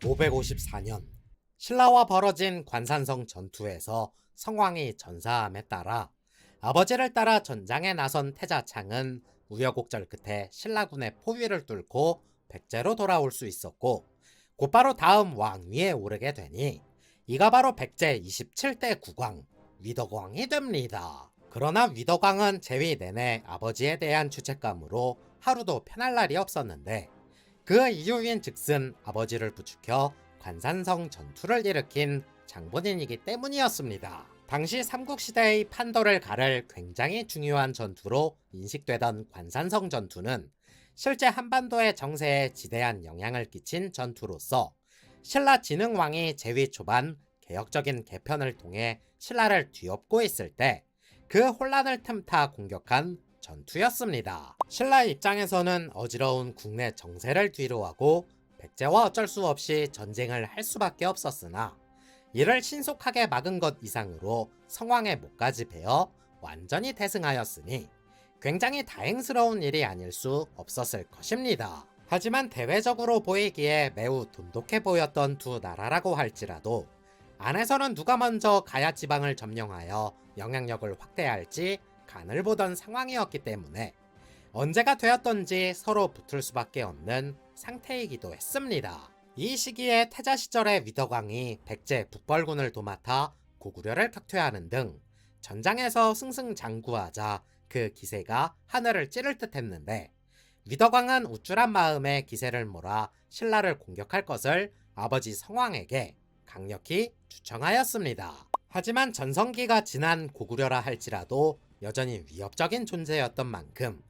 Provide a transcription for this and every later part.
554년 신라와 벌어진 관산성 전투에서 성왕이 전사함에 따라 아버지를 따라 전장에 나선 태자창은 우여곡절 끝에 신라군의 포위를 뚫고 백제로 돌아올 수 있었고 곧바로 다음 왕위에 오르게 되니 이가 바로 백제 27대 국왕 위덕왕이 됩니다. 그러나 위덕왕은 재위 내내 아버지에 대한 죄책감으로 하루도 편할 날이 없었는데 그 이유인 즉슨 아버지를 부추겨 관산성 전투를 일으킨 장본인이기 때문이었습니다. 당시 삼국시대의 판도를 가를 굉장히 중요한 전투로 인식되던 관산성 전투는 실제 한반도의 정세에 지대한 영향을 끼친 전투로서 신라 진흥왕이 재위 초반 개혁적인 개편을 통해 신라를 뒤엎고 있을 때 그 혼란을 틈타 공격한 전투였습니다. 신라 입장에서는 어지러운 국내 정세를 뒤로하고 백제와 어쩔 수 없이 전쟁을 할 수밖에 없었으나 이를 신속하게 막은 것 이상으로 성왕의 목까지 베어 완전히 대승하였으니 굉장히 다행스러운 일이 아닐 수 없었을 것입니다. 하지만 대외적으로 보이기에 매우 돈독해 보였던 두 나라라고 할지라도 안에서는 누가 먼저 가야 지방을 점령하여 영향력을 확대할지 간을 보던 상황이었기 때문에 언제가 되었던지 서로 붙을 수밖에 없는 상태이기도 했습니다. 이 시기에 태자 시절의 위덕왕이 백제 북벌군을 도맡아 고구려를 격퇴하는 등 전장에서 승승장구하자 그 기세가 하늘을 찌를 듯 했는데 위덕왕은 우쭐한 마음에 기세를 몰아 신라를 공격할 것을 아버지 성왕에게 강력히 주청하였습니다. 하지만 전성기가 지난 고구려라 할지라도 여전히 위협적인 존재였던 만큼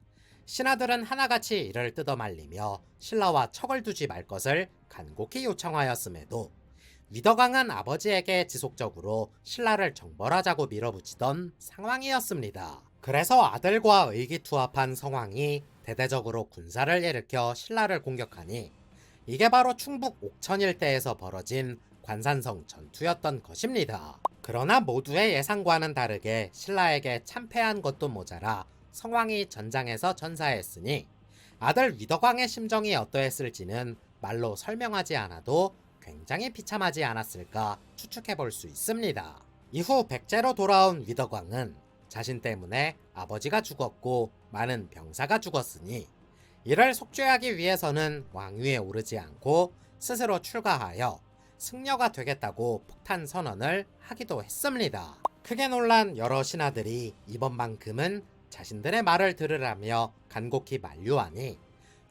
신하들은 하나같이 이를 뜯어말리며 신라와 척을 두지 말 것을 간곡히 요청하였음에도 위덕왕은 아버지에게 지속적으로 신라를 정벌하자고 밀어붙이던 상황이었습니다. 그래서 아들과 의기투합한 성왕이 대대적으로 군사를 일으켜 신라를 공격하니 이게 바로 충북 옥천 일대에서 벌어진 관산성 전투였던 것입니다. 그러나 모두의 예상과는 다르게 신라에게 참패한 것도 모자라 성왕이 전장에서 전사했으니 아들 위덕왕의 심정이 어떠했을지는 말로 설명하지 않아도 굉장히 비참하지 않았을까 추측해 볼 수 있습니다. 이후 백제로 돌아온 위덕왕은 자신 때문에 아버지가 죽었고 많은 병사가 죽었으니 이를 속죄하기 위해서는 왕위에 오르지 않고 스스로 출가하여 승려가 되겠다고 폭탄 선언을 하기도 했습니다. 크게 놀란 여러 신하들이 이번만큼은 자신들의 말을 들으라며 간곡히 만류하니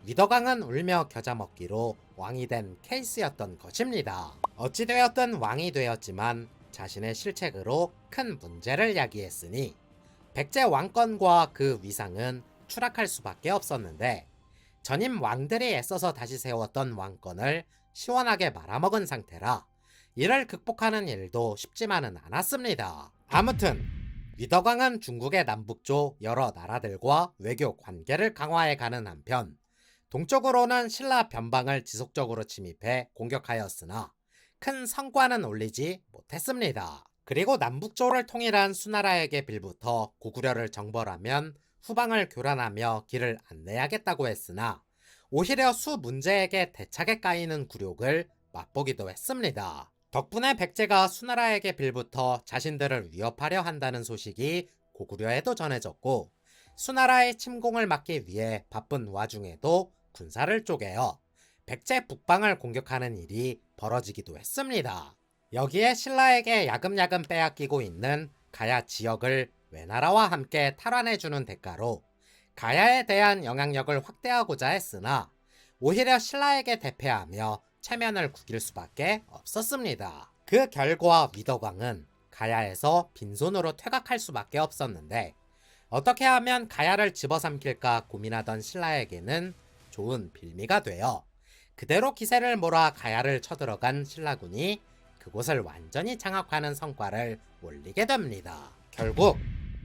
위덕왕은 울며 겨자 먹기로 왕이 된 케이스였던 것입니다. 어찌되었든 왕이 되었지만 자신의 실책으로 큰 문제를 야기했으니 백제 왕권과 그 위상은 추락할 수밖에 없었는데 전임 왕들이 애써서 다시 세웠던 왕권을 시원하게 말아먹은 상태라 이를 극복하는 일도 쉽지만은 않았습니다. 아무튼 위덕왕은 중국의 남북조 여러 나라들과 외교 관계를 강화해 가는 한편 동쪽으로는 신라 변방을 지속적으로 침입해 공격하였으나 큰 성과는 올리지 못했습니다. 그리고 남북조를 통일한 수나라에게 빌부터 고구려를 정벌하면 후방을 교란하며 길을 안내하겠다고 했으나 오히려 수 문제에게 대차게 까이는 굴욕을 맛보기도 했습니다. 덕분에 백제가 수나라에게 빌부터 자신들을 위협하려 한다는 소식이 고구려에도 전해졌고 수나라의 침공을 막기 위해 바쁜 와중에도 군사를 쪼개어 백제 북방을 공격하는 일이 벌어지기도 했습니다. 여기에 신라에게 야금야금 빼앗기고 있는 가야 지역을 외나라와 함께 탈환해주는 대가로 가야에 대한 영향력을 확대하고자 했으나 오히려 신라에게 대패하며 체면을 구길 수밖에 없었습니다. 그 결과 위덕왕은 가야에서 빈손으로 퇴각할 수밖에 없었는데 어떻게 하면 가야를 집어삼킬까 고민하던 신라에게는 좋은 빌미가 되어 그대로 기세를 몰아 가야를 쳐들어간 신라군이 그곳을 완전히 장악하는 성과를 올리게 됩니다. 결국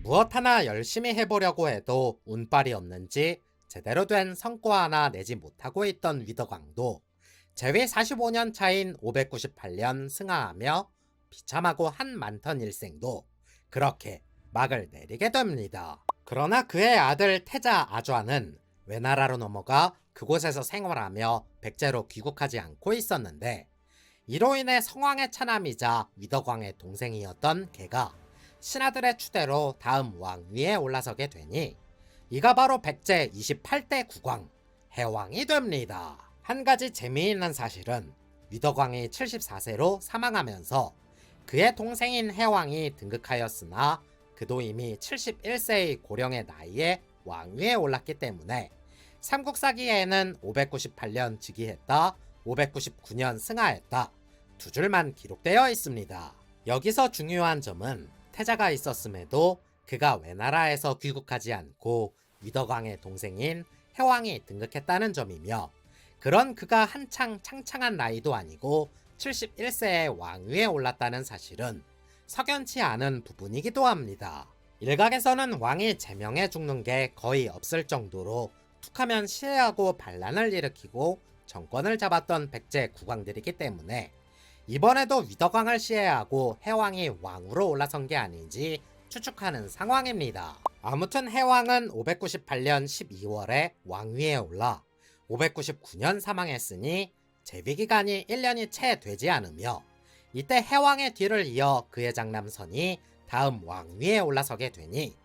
무엇 하나 열심히 해보려고 해도 운빨이 없는지 제대로 된 성과 하나 내지 못하고 있던 위덕왕도 재위 45년 차인 598년 승하하며 비참하고 한 많던 일생도 그렇게 막을 내리게 됩니다. 그러나 그의 아들 태자 아좌는 외나라로 넘어가 그곳에서 생활하며 백제로 귀국하지 않고 있었는데 이로 인해 성왕의 차남이자 위덕왕의 동생이었던 걔가 신하들의 추대로 다음 왕위에 올라서게 되니 이가 바로 백제 28대 국왕 해왕이 됩니다. 한 가지 재미있는 사실은 위덕왕이 74세로 사망하면서 그의 동생인 해왕이 등극하였으나 그도 이미 71세의 고령의 나이에 왕위에 올랐기 때문에 삼국사기에는 598년 즉위했다, 599년 승하했다 두 줄만 기록되어 있습니다. 여기서 중요한 점은 태자가 있었음에도 그가 외나라에서 귀국하지 않고 위덕왕의 동생인 해왕이 등극했다는 점이며 그런 그가 한창 창창한 나이도 아니고 71세의 왕위에 올랐다는 사실은 석연치 않은 부분이기도 합니다. 일각에서는 왕이 제명해 죽는 게 거의 없을 정도로 툭하면 시해하고 반란을 일으키고 정권을 잡았던 백제 국왕들이기 때문에 이번에도 위덕왕을 시해하고 해왕이 왕으로 올라선 게 아닌지 추측하는 상황입니다. 아무튼 해왕은 598년 12월에 왕위에 올라 599년 사망했으니 재위 기간이 1년이 채 되지 않으며 이때 해왕의 뒤를 이어 그의 장남 선이 다음 왕위에 올라서게 되니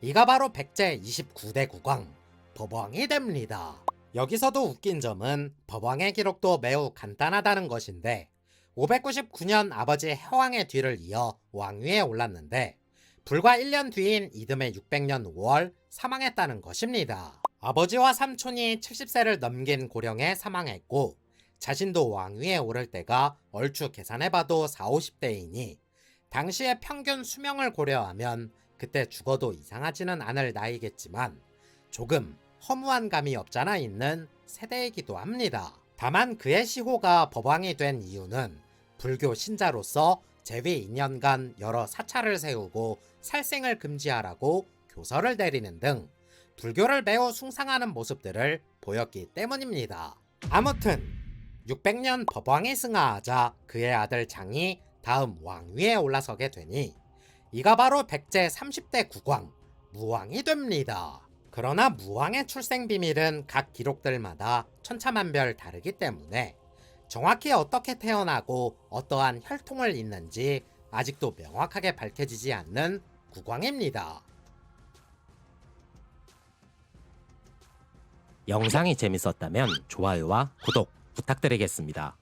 이가 바로 백제 29대 국왕 법왕이 됩니다. 여기서도 웃긴 점은 법왕의 기록도 매우 간단하다는 것인데 599년 아버지 해왕의 뒤를 이어 왕위에 올랐는데 불과 1년 뒤인 이듬해 600년 5월 사망했다는 것입니다. 아버지와 삼촌이 70세를 넘긴 고령에 사망했고 자신도 왕위에 오를 때가 얼추 계산해봐도 4, 50대이니 당시의 평균 수명을 고려하면 그때 죽어도 이상하지는 않을 나이겠지만 조금 허무한 감이 없잖아 있는 세대이기도 합니다. 다만 그의 시호가 법왕이 된 이유는 불교 신자로서 재위 2년간 여러 사찰을 세우고 살생을 금지하라고 교서를 내리는 등 불교를 매우 숭상하는 모습들을 보였기 때문입니다. 아무튼 600년 법왕이 승하하자 그의 아들 장이 다음 왕위에 올라서게 되니 이가 바로 백제 30대 국왕 무왕이 됩니다. 그러나 무왕의 출생 비밀은 각 기록들마다 천차만별 다르기 때문에 정확히 어떻게 태어나고 어떠한 혈통을 잇는지 아직도 명확하게 밝혀지지 않는 국왕입니다. 영상이 재밌었다면 좋아요와 구독 부탁드리겠습니다.